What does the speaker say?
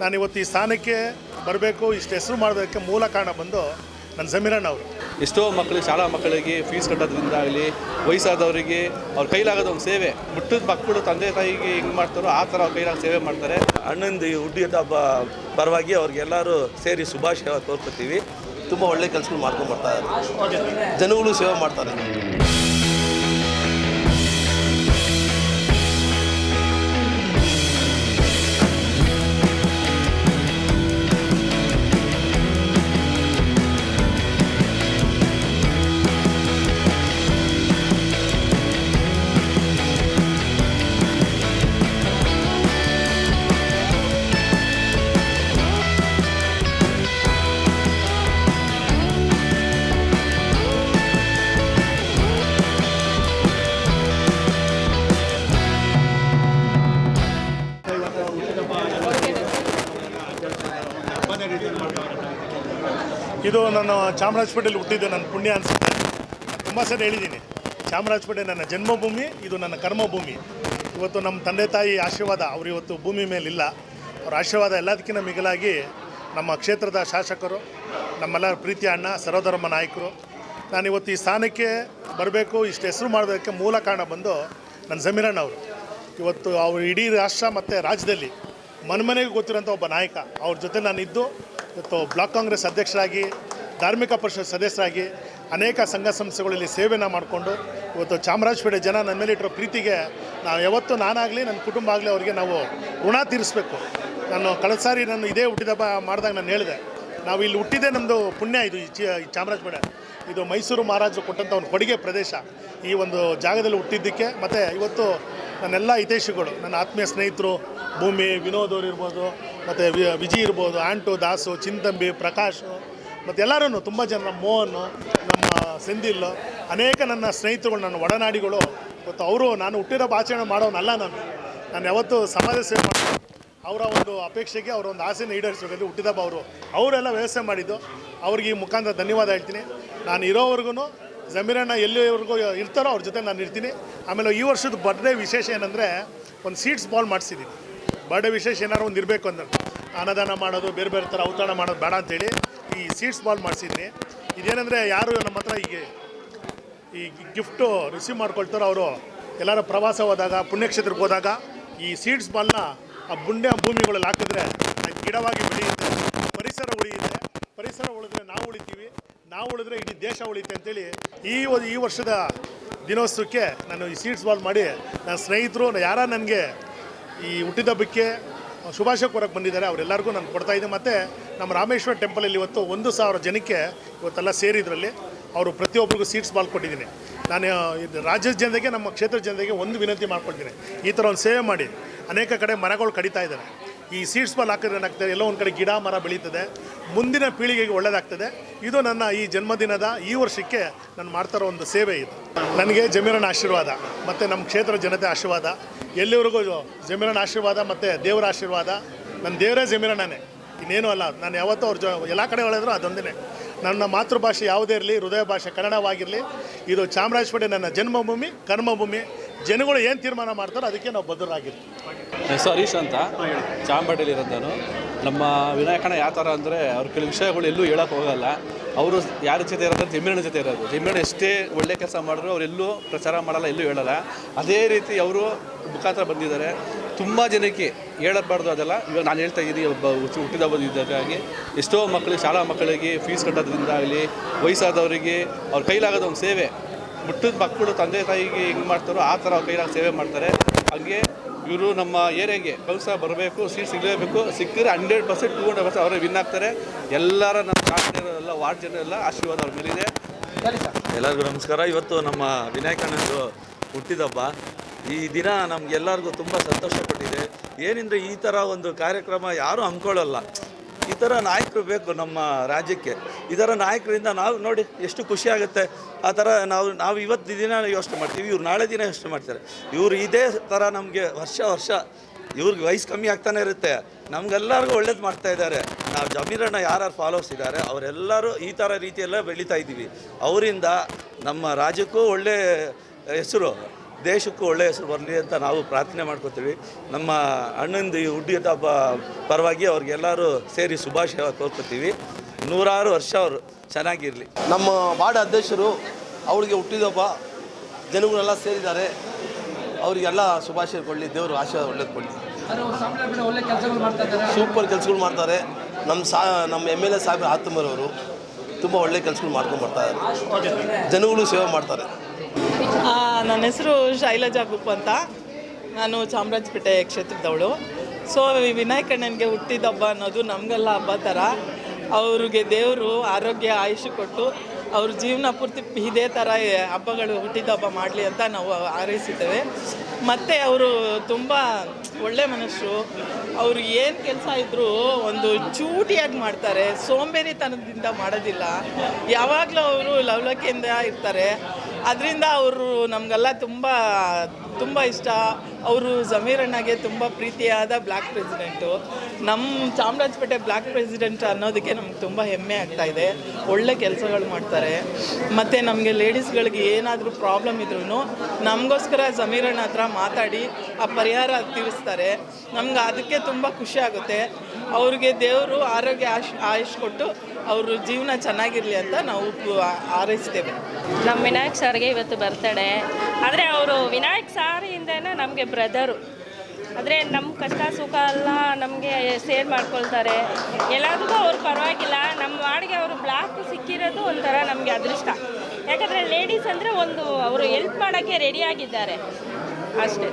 ನಾನು ಇವತ್ತು ಈ ಸ್ಥಾನಕ್ಕೆ ಬರಬೇಕು ಇಷ್ಟು ಹೆಸರು ಮಾಡೋದಕ್ಕೆ ಮೂಲ ಕಾರಣ ಬಂದು ನನ್ನ ಜಮೀರಣ್ಣ ಅವರು. ಎಷ್ಟೋ ಮಕ್ಕಳಿಗೆ ಶಾಲಾ ಮಕ್ಕಳಿಗೆ ಫೀಸ್ ಕಟ್ಟೋದ್ರಿಂದ ಆಗಲಿ ವಯಸ್ಸಾದವರಿಗೆ ಅವ್ರ ಕೈಲಾಗದ ಒಂದು ಸೇವೆ ಮುಟ್ಟಿದ ಮಕ್ಕಳು ತಂದೆ ತಾಯಿಗೆ ಹೆಂಗೆ ಮಾಡ್ತಾರೋ ಆ ಥರ ಅವ್ರ ಕೈಲಾಗ ಸೇವೆ ಮಾಡ್ತಾರೆ. ಅಣ್ಣಂದು ಈ ಹುಟ್ಟಿದ ಹಬ್ಬ ಪರವಾಗಿ ಅವ್ರಿಗೆಲ್ಲರೂ ಸೇರಿ ಶುಭಾಶಯ ತೋರ್ಕೊತೀವಿ ತುಂಬ ಒಳ್ಳೆ ಕೆಲಸಗಳು ಮಾಡ್ಕೊಂಡು ಬರ್ತಾ ಇದ್ದಾರೆ. ಜನಗಳು ಸೇವೆ ಮಾಡ್ತಾರೆ. ಇದು ನಾನು ಚಾಮರಾಜಪೇಟೆಯಲ್ಲಿ ಹುಟ್ಟಿದ್ದೆ ನನ್ನ ಪುಣ್ಯ ಅನಿಸುತ್ತೆ. ತುಂಬ ಸರಿ ಹೇಳಿದ್ದೀನಿ, ಚಾಮರಾಜಪೇಟೆ ನನ್ನ ಜನ್ಮಭೂಮಿ, ಇದು ನನ್ನ ಕರ್ಮಭೂಮಿ. ಇವತ್ತು ನಮ್ಮ ತಂದೆ ತಾಯಿ ಆಶೀರ್ವಾದ ಅವರು ಇವತ್ತು ಭೂಮಿ ಮೇಲಿಲ್ಲ. ಅವ್ರ ಆಶೀರ್ವಾದ ಎಲ್ಲದಕ್ಕಿಂತ ಮಿಗಿಲಾಗಿ ನಮ್ಮ ಕ್ಷೇತ್ರದ ಶಾಸಕರು, ನಮ್ಮೆಲ್ಲರ ಪ್ರೀತಿಯ ಅಣ್ಣ ಸರ್ವಧರ್ಮ ನಾಯಕರು. ನಾನು ಇವತ್ತು ಈ ಸ್ಥಾನಕ್ಕೆ ಬರಬೇಕು, ಇಷ್ಟು ಹೆಸರು ಮಾಡೋದಕ್ಕೆ ಮೂಲ ಕಾರಣ ಬಂದು ನನ್ನ ಜಮೀರಣ್ಣ ಅವರು. ಇವತ್ತು ಅವರು ಇಡೀ ರಾಷ್ಟ್ರ ಮತ್ತು ರಾಜ್ಯದಲ್ಲಿ ಮನ್ಮನೆಗೆ ಗೊತ್ತಿರೋಂಥ ಒಬ್ಬ ನಾಯಕ. ಅವ್ರ ಜೊತೆ ನಾನು ಇವತ್ತು ಬ್ಲಾಕ್ ಕಾಂಗ್ರೆಸ್ ಅಧ್ಯಕ್ಷರಾಗಿ, ಧಾರ್ಮಿಕ ಪರಿಷತ್ ಸದಸ್ಯರಾಗಿ ಅನೇಕ ಸಂಘ ಸಂಸ್ಥೆಗಳಲ್ಲಿ ಸೇವೆನ ಮಾಡಿಕೊಂಡು ಇವತ್ತು ಚಾಮರಾಜಪೇಟೆ ಜನ ನನ್ನ ಮೇಲೆ ಇಟ್ಟಿರೋ ಪ್ರೀತಿಗೆ ನಾವು ಯಾವತ್ತೂ ನಾನಾಗಲಿ, ನನ್ನ ಕುಟುಂಬ ಆಗಲಿ ಅವರಿಗೆ ನಾವು ಋಣ ತೀರಿಸಬೇಕು. ನಾನು ಕಳೆದ ಸಾರಿ ನಾನು ಇದೇ ಹುಟ್ಟಿದಬ್ಬ ಮಾಡಿದಾಗ ನಾನು ಹೇಳಿದೆ, ನಾವು ಇಲ್ಲಿ ಹುಟ್ಟಿದೆ ನಮ್ಮದು ಪುಣ್ಯ ಇದು ಈ ಚಾಮರಾಜಪೇಟೆ. ಇದು ಮೈಸೂರು ಮಹಾರಾಜರು ಕೊಟ್ಟಂಥ ಒಂದು ಕೊಡುಗೆ ಪ್ರದೇಶ ಈ ಒಂದು ಜಾಗದಲ್ಲಿ ಹುಟ್ಟಿದ್ದಕ್ಕೆ. ಮತ್ತು ಇವತ್ತು ನನ್ನೆಲ್ಲ ಹಿತೈಷಿಗಳು. ನನ್ನ ಆತ್ಮೀಯ ಸ್ನೇಹಿತರು, ಭೂಮಿ, ವಿನೋದ್ ಅವರು ಇರ್ಬೋದು, ಮತ್ತು ವಿಜಿ ಇರ್ಬೋದು, ಆಂಟು, ದಾಸು, ಚಿಂತಂಬಿ, ಪ್ರಕಾಶ್ ಮತ್ತು ಎಲ್ಲರೂ ತುಂಬ ಜನ, ನಮ್ಮ ಮೋಹನ್, ನಮ್ಮ ಸೆಂದಿಲ್, ಅನೇಕ ನನ್ನ ಸ್ನೇಹಿತರುಗಳು, ನನ್ನ ಒಡನಾಡಿಗಳು. ಮತ್ತು ಅವರು ನಾನು ಹುಟ್ಟಿರೋ ಆಚರಣೆ ಮಾಡೋನಲ್ಲ ನಾನು. ನಾನು ಯಾವತ್ತೂ ಸಮಾಜ ಸೇವೆ ಮಾಡ್ತೀನಿ ಅವರ ಒಂದು ಅಪೇಕ್ಷೆಗೆ, ಅವರ ಒಂದು ಆಸೆನ ಈಡೇರಿಸಬೇಕಂದ್ರೆ ಹುಟ್ಟಿದಬ್ಬ ಅವರು. ಅವರೆಲ್ಲ ವ್ಯವಸ್ಥೆ ಮಾಡಿದ್ದು. ಅವ್ರಿಗೆ ಈ ಮುಖಾಂತರ ಧನ್ಯವಾದ ಹೇಳ್ತೀನಿ. ನಾನು ಇರೋವರೆಗೂ ಜಮೀರಣ್ಣ ಎಲ್ಲಿವರೆಗೂ ಇರ್ತಾರೋ ಅವ್ರ ಜೊತೆ ನಾನು ಇರ್ತೀನಿ. ಆಮೇಲೆ ಈ ವರ್ಷದ ಬರ್ಡೇ ವಿಶೇಷ ಏನಂದರೆ ಒಂದು ಸೀಟ್ಸ್ ಬಾಲ್ ಮಾಡಿಸಿದ್ದೀನಿ ಬರ್ಡೇ ವಿಶೇಷ ಏನಾದ್ರು ಒಂದು ಇರಬೇಕು ಅಂದ್ರೆ ಅನ್ನದಾನ ಮಾಡೋದು, ಬೇರೆ ಬೇರೆ ಥರ ಔತಣ ಮಾಡೋದು ಬೇಡ ಅಂತೇಳಿ ಈ ಸೀಟ್ಸ್ ಬಾಲ್ ಮಾಡಿಸಿದ್ದೀನಿ ಇದೇನೆಂದರೆ ಯಾರು ನಮ್ಮ ಹತ್ರ ಈಗ ಈ ಗಿಫ್ಟು ರಿಸೀವ್ ಮಾಡ್ಕೊಳ್ತಾರೋ ಅವರು, ಎಲ್ಲರ ಪ್ರವಾಸ ಹೋದಾಗ, ಪುಣ್ಯಕ್ಷೇತ್ರಕ್ಕೆ ಹೋದಾಗ ಈ ಸೀಡ್ಸ್ ಬಾಲ್ನ ಆ ಬುಂಡೆ ಭೂಮಿಗಳಲ್ಲಿ ಹಾಕಿದ್ರೆ ಗಿಡವಾಗಿ ಬೆಳೆಯುತ್ತೆ, ಪರಿಸರ ಉಳಿಯುತ್ತೆ. ಪರಿಸರ ಉಳಿದ್ರೆ ನಾವು ಉಳಿತೀವಿ, ನಾವು ಉಳಿದ್ರೆ ಇಡೀ ದೇಶ ಉಳಿತೆ ಅಂತೇಳಿ ಈ ಒಂದು ಈ ವರ್ಷದ ದಿನೋತ್ಸವಕ್ಕೆ ನಾನು ಈ ಸೀಟ್ಸ್ ಬಾಲ್ ಮಾಡಿ ನನ್ನ ಸ್ನೇಹಿತರು, ಯಾರ ನನಗೆ ಈ ಹುಟ್ಟಿದಬ್ಬಕ್ಕೆ ಶುಭಾಶಯ ಕೋರಕ್ಕೆ ಬಂದಿದ್ದಾರೆ, ಅವರೆಲ್ಲರಿಗೂ ನಾನು ಕೊಡ್ತಾ ಇದ್ದೆ ಮತ್ತು ನಮ್ಮ ರಾಮೇಶ್ವರ ಟೆಂಪಲಲ್ಲಿ ಇವತ್ತು ಒಂದು ಸಾವಿರ ಜನಕ್ಕೆ ಇವತ್ತೆಲ್ಲ ಸೇರಿದ್ರಲ್ಲಿ ಅವರು ಪ್ರತಿಯೊಬ್ಬರಿಗೂ ಸೀಟ್ಸ್ ಬಾಲ್ ಕೊಟ್ಟಿದ್ದೀನಿ. ನಾನು ರಾಜ್ಯದ ಜನತೆಗೆ, ನಮ್ಮ ಕ್ಷೇತ್ರದ ಜನತೆಗೆ ಒಂದು ವಿನಂತಿ ಮಾಡ್ಕೊಳ್ತೀನಿ. ಈ ಥರ ಒಂದು ಸೇವೆ ಮಾಡಿ. ಅನೇಕ ಕಡೆ ಮರಗಳು ಕಡಿತಾ ಇದ್ದಾರೆ ಈ ಸೀಡ್ಸ್ ಬಾಲ್ ಹಾಕಿದ್ರೆ ಏನಾಗ್ತದೆ? ಎಲ್ಲೋ ಒಂದು ಕಡೆ ಗಿಡ ಮರ ಬೆಳೀತದೆ. ಮುಂದಿನ ಪೀಳಿಗೆಗೆ ಒಳ್ಳೆಯದಾಗ್ತದೆ ಇದು ನನ್ನ ಈ ಜನ್ಮದಿನದ ಈ ವರ್ಷಕ್ಕೆ ನಾನು ಮಾಡ್ತಾರೋ ಒಂದು ಸೇವೆ ಇದು. ನನಗೆ ಜಮೀರನ ಆಶೀರ್ವಾದ, ಮತ್ತು ನಮ್ಮ ಕ್ಷೇತ್ರ ಜನತೆ ಆಶೀರ್ವಾದ, ಎಲ್ಲಿವರೆಗೂ ಜಮೀರನ ಆಶೀರ್ವಾದ, ಮತ್ತು ದೇವರ ಆಶೀರ್ವಾದ, ನನ್ನ ದೇವರೇ ಜಮೀರಣ್ಣನೇ. ಇನ್ನೇನು ಅಲ್ಲ, ನಾನು ಯಾವತ್ತೂ ಅವ್ರ ಜೊ, ಎಲ್ಲ ಕಡೆ ಹೇಳಿದ್ರು ಅದೊಂದೇ ನನ್ನ ಮಾತೃಭಾಷೆ ಯಾವುದೇ ಇರಲಿ, ಹೃದಯ ಭಾಷೆ ಕನ್ನಡವಾಗಿರಲಿ, ಇದು ಚಾಮರಾಜಪೇಟೆ ನನ್ನ ಜನ್ಮಭೂಮಿ, ಕರ್ಮಭೂಮಿ ಜನಗಳು ಏನು ತೀರ್ಮಾನ ಮಾಡ್ತಾರೋ ಅದಕ್ಕೆ ನಾವು ಬದ್ಧರಾಗಿರ್ತೀವಿ. ಸರ್, ಹರೀಶ್ ಅಂತ. ಚಾಮರಾಡಿಯಲ್ಲಿ ಇರೋದು ನಾನು ನಮ್ಮ ವಿನಾಯಕಣ್ಣ ಯಾವ ಥರ ಅಂದರೆ ಅವ್ರ ಕೆಲವು ವಿಷಯಗಳು ಎಲ್ಲೂ ಹೇಳೋಕೆ ಹೋಗಲ್ಲ. ಅವರು ಯಾರ ಜೊತೆ ಇರೋದು ತಿಮ್ಮಣ್ಣ ಜೊತೆ ಇರೋದು. ತಿಮ್ಮಣ್ಣ ಎಷ್ಟೇ ಒಳ್ಳೆ ಕೆಲಸ ಮಾಡಿದ್ರು ಅವರೆಲ್ಲೂ ಪ್ರಚಾರ ಮಾಡಲ್ಲ, ಎಲ್ಲೂ ಹೇಳಲ್ಲ. ಅದೇ ರೀತಿ ಅವರು ಮುಖಾಂತರ ಬಂದಿದ್ದಾರೆ. ತುಂಬ ಜನಕ್ಕೆ ಹೇಳಬಾರ್ದು ಅದೆಲ್ಲ. ಇವಾಗ ನಾನು ಹೇಳ್ತಾ ಇದ್ದೀನಿ, ಒಬ್ಬ ಹುಟ್ಟು- ಹುಟ್ಟಿದ ಬಂದಿದ್ದಕ್ಕಾಗಿ ಎಷ್ಟೋ ಮಕ್ಕಳಿಗೆ, ಶಾಲಾ ಮಕ್ಕಳಿಗೆ ಫೀಸ್ ಕಟ್ಟೋದ್ರಿಂದ ಆಗಲಿ ವಯಸ್ಸಾದವರಿಗೆ ಅವ್ರ ಕೈಲಾಗದ ಒಂದು ಸೇವೆ. ಮುಟ್ಟಿದ ಮಕ್ಕಳು ತಂದೆ ತಾಯಿಗೆ ಹೆಂಗೆ ಮಾಡ್ತಾರೋ ಆ ಥರ ಕೈಲಾಗ ಸೇವೆ ಮಾಡ್ತಾರೆ. ಹಾಗೆ ಇವರು ನಮ್ಮ ಏರಿಯಾಗೆ ಕೆಲಸ ಬರಬೇಕು, ಸೀಟ್ ಸಿಗಲೇಬೇಕು, ಸಿಕ್ಕಿದ್ರೆ hundred percent, two hundred percent ಅವರೇ ವಿನ್ ಆಗ್ತಾರೆ. ಎಲ್ಲರ ನಮ್ಮ ಶಾಸಕರೆಲ್ಲ ವಾರ್ಡ್ ಜನರೆಲ್ಲ ಆಶೀರ್ವಾದ ಅವ್ರ ಮೇಲಿದೆ. ಎಲ್ಲರಿಗೂ ನಮಸ್ಕಾರ. ಇವತ್ತು ನಮ್ಮ ವಿನಾಯಕಣ್ಣಂದು ಹುಟ್ಟಿದಬ್ಬ. ಈ ದಿನ ನಮಗೆಲ್ಲರಿಗೂ ತುಂಬ ಸಂತೋಷ ಕೊಟ್ಟಿದೆ. ಏನೆಂದರೆ ಈ ಥರ ಒಂದು ಕಾರ್ಯಕ್ರಮ ಯಾರೂ ಹಮ್ಕೊಳ್ಳಲ್ಲ ಈ ಥರ ನಾಯಕರು ಬೇಕು ನಮ್ಮ ರಾಜ್ಯಕ್ಕೆ. ಈ ಥರ ನಾಯಕರಿಂದ ನಾವು ನೋಡಿ ಎಷ್ಟು ಖುಷಿ ಆಗುತ್ತೆ. ಆ ಥರ ನಾವು ನಾವು ಇವತ್ತು ದಿನ ಯೋಚನೆ ಮಾಡ್ತೀವಿ, ಇವ್ರು ನಾಳೆ ದಿನ ಯೋಚನೆ ಮಾಡ್ತಾರೆ. ಇವ್ರು ಇದೇ ಥರ ನಮಗೆ ವರ್ಷ ವರ್ಷ ಇವ್ರಿಗೆ ವಯಸ್ಸು ಕಮ್ಮಿ ಆಗ್ತಾನೆ ಇರುತ್ತೆ. ನಮ್ಗೆಲ್ಲರಿಗೂ ಒಳ್ಳೇದು ಮಾಡ್ತಾ ಇದ್ದಾರೆ. ನಾವು ಜಮೀರಣ್ಣ ಯಾರ್ಯಾರು ಫಾಲೋವರ್ಸ್ ಇದ್ದಾರೆ, ಅವರೆಲ್ಲರೂ ಈ ಥರ ರೀತಿಯೆಲ್ಲ ಬೆಳೀತಾ ಇದ್ದೀವಿ. ಅವರಿಂದ ನಮ್ಮ ರಾಜ್ಯಕ್ಕೂ ಒಳ್ಳೆ ಹೆಸರು ದೇಶಕ್ಕೂ ಒಳ್ಳೆಯ ಹೆಸರು ಬರಲಿ ಅಂತ ನಾವು ಪ್ರಾರ್ಥನೆ ಮಾಡ್ಕೋತೀವಿ. ನಮ್ಮ ಅಣ್ಣಂದು ಈ ಹುಟ್ಟಿದ ಹಬ್ಬ ಪರವಾಗಿ ಅವ್ರಿಗೆಲ್ಲರೂ ಸೇರಿ ಶುಭಾಶಯ ಕೋರ್ಕೋತೀವಿ ನೂರಾರು ವರ್ಷ ಅವರು ಚೆನ್ನಾಗಿರಲಿ. ನಮ್ಮ ವಾರ್ಡ್ ಅಧ್ಯಕ್ಷರು ಅವಳಿಗೆ ಹುಟ್ಟಿದಬ್ಬ ಜನಗಳೆಲ್ಲ ಸೇರಿದ್ದಾರೆ. ಅವರಿಗೆಲ್ಲ ಶುಭಾಶಯ ಕೊಡಲಿ, ದೇವರು ಆಶೀರ್ವಾದ ಒಳ್ಳೇದು ಕೊಡಲಿ. ಸೂಪರ್ ಕೆಲಸಗಳು ಮಾಡ್ತಾರೆ. ನಮ್ಮ ಸಾ, ನಮ್ಮ ಎಂ ಎಲ್ ಎ ಸಾಹೇಬ್ ಆತ್ಮರವರು ತುಂಬ ಒಳ್ಳೆ ಕೆಲಸಗಳು ಮಾಡ್ಕೊಂಡು ಬರ್ತಾ ಇದ್ದಾರೆ. ಜನಗಳು ಸೇವೆ ಮಾಡ್ತಾರೆ. ನನ್ನ ಹೆಸರು ಶೈಲಜಾ ಗುಪ್ ಅಂತ. ನಾನು ಚಾಮರಾಜಪೇಟೆ ಕ್ಷೇತ್ರದವಳು. ಸೊ ವಿನಾಯಕಣ್ಣನಿಗೆ ಹುಟ್ಟಿದ ಹಬ್ಬ ಅನ್ನೋದು ನಮಗೆಲ್ಲ ಹಬ್ಬ ಥರ. ಅವ್ರಿಗೆ ದೇವರು ಆರೋಗ್ಯ, ಆಯುಷ್ ಕೊಟ್ಟು ಅವ್ರ ಜೀವನ ಪೂರ್ತಿ ಇದೇ ಥರ ಹಬ್ಬಗಳು ಹುಟ್ಟಿದ ಹಬ್ಬ ಮಾಡಲಿ ಅಂತ ನಾವು ಹಾರೈಸಿದ್ದೇವೆ. ಮತ್ತು ಅವರು ತುಂಬ ಒಳ್ಳೆ ಮನುಷ್ಯರು. ಅವರು ಏನು ಕೆಲಸ ಇದ್ದರೂ ಒಂದು ಚೂಟಿಯಾಗಿ ಮಾಡ್ತಾರೆ. ಸೋಂಬೇರಿತನದಿಂದ ಮಾಡೋದಿಲ್ಲ. ಯಾವಾಗಲೂ ಅವರು ಲವಲಕ್ಕಿಯಿಂದ ಇರ್ತಾರೆ. ಅದರಿಂದ ಅವರು ನಮಗೆಲ್ಲ ತುಂಬ ತುಂಬ ಇಷ್ಟ. ಅವರು ಜಮೀರ್ ಅಣ್ಣಗೆ ತುಂಬ ಪ್ರೀತಿಯಾದ ಬ್ಲ್ಯಾಕ್ ಪ್ರೆಸಿಡೆಂಟು. ನಮ್ಮ ಚಾಮರಾಜಪೇಟೆ ಬ್ಲ್ಯಾಕ್ ಪ್ರೆಸಿಡೆಂಟ್ ಅನ್ನೋದಕ್ಕೆ ನಮ್ಗೆ ತುಂಬ ಹೆಮ್ಮೆ ಆಗ್ತಾ ಇದೆ. ಒಳ್ಳೆ ಕೆಲಸಗಳು ಮಾಡ್ತಾರೆ. ಮತ್ತು ನಮಗೆ ಲೇಡೀಸ್ಗಳಿಗೆ ಏನಾದರೂ ಪ್ರಾಬ್ಲಮ್ ಇದ್ರೂ ನಮಗೋಸ್ಕರ ಜಮೀರ್ ಅಣ್ಣ ಹತ್ರ ಮಾತಾಡಿ ಆ ಪರಿಹಾರ ತೀರಿಸ್ತಾರೆ. ನಮ್ಗೆ ಅದಕ್ಕೆ ತುಂಬ ಖುಷಿ ಆಗುತ್ತೆ. ಅವ್ರಿಗೆ ದೇವರು ಆರೋಗ್ಯ ಆಶ್, ಆಯುಷ್ ಕೊಟ್ಟು ಅವರು ಜೀವನ ಚೆನ್ನಾಗಿರಲಿ ಅಂತ ನಾವು ಆರೈಸ್ತೇವೆ ನಮ್ಮ ವಿನಾಯಕ್ ಸಾರ್ಗೆ ಇವತ್ತು ಬರ್ತಡೆ ಆದರೆ ಅವರು ವಿನಾಯಕ್ ಸಾರಿಯಿಂದನೇ ನಮಗೆ ಬ್ರದರು ಆದರೆ ನಮ್ಮ ಕಷ್ಟ ಸುಖ ಎಲ್ಲ ನಮಗೆ ಸೇರ್ ಮಾಡ್ಕೊಳ್ತಾರೆ. ಎಲ್ಲದಕ್ಕೂ ಅವ್ರು ಪರವಾಗಿಲ್ಲ. ನಮ್ಮ ವಾರ್ಡ್ಗೆ ಅವರು ಬ್ಲಾಕ್ ಸಿಕ್ಕಿರೋದು ಒಂಥರ ನಮಗೆ ಅದೃಷ್ಟ. ಯಾಕಂದರೆ ಲೇಡೀಸ್ ಅಂದರೆ ಒಂದು ಅವರು ಹೆಲ್ಪ್ ಮಾಡೋಕ್ಕೆ ರೆಡಿಯಾಗಿದ್ದಾರೆ ಅಷ್ಟೇ.